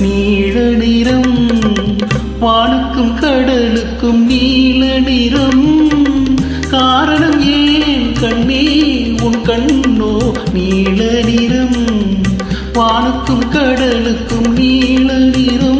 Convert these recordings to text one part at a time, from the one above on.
நீல நிறம் வானுக்கும் கடலுக்கும் நீல நிறம் காரணம் ஏன் கண்ணே உன் கண்ணோ நீல நிறம் வானுக்கும் கடலுக்கும் நீல நிறம்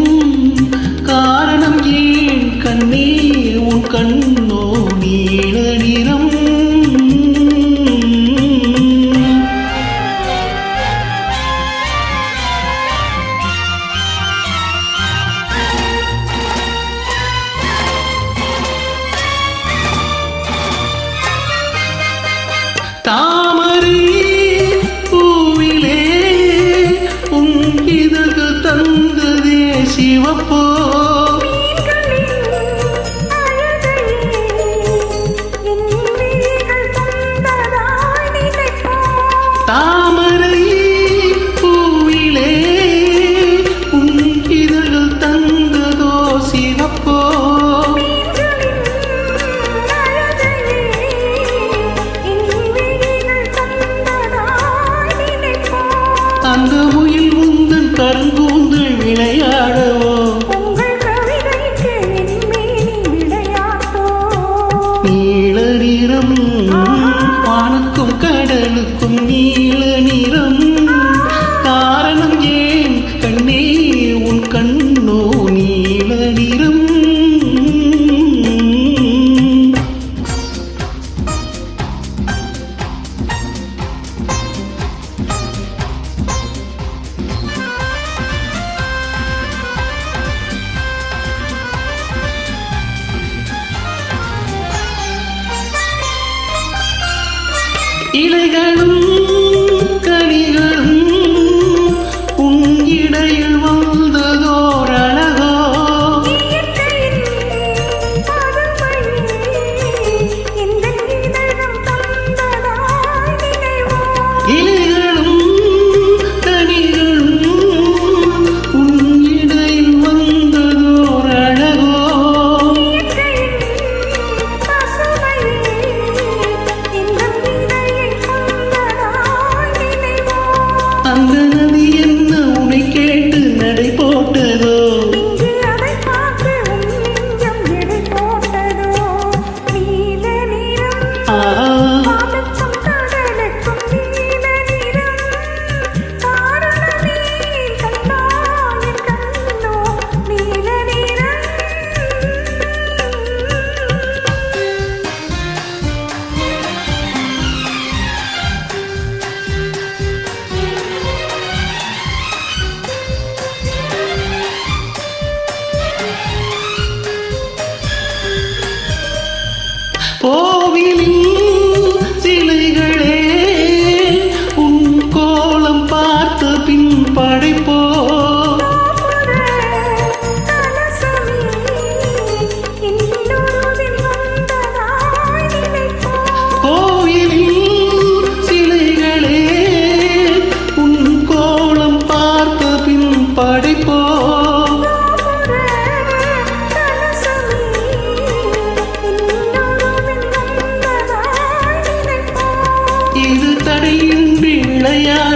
அந்த முயில் உந்தன் கருங்கூந்தல் விளையாடவோ? நீல நிறம் வானுக்கும் கடலுக்கும் நீல நிறம் இலைகளும் Oh! 来呀。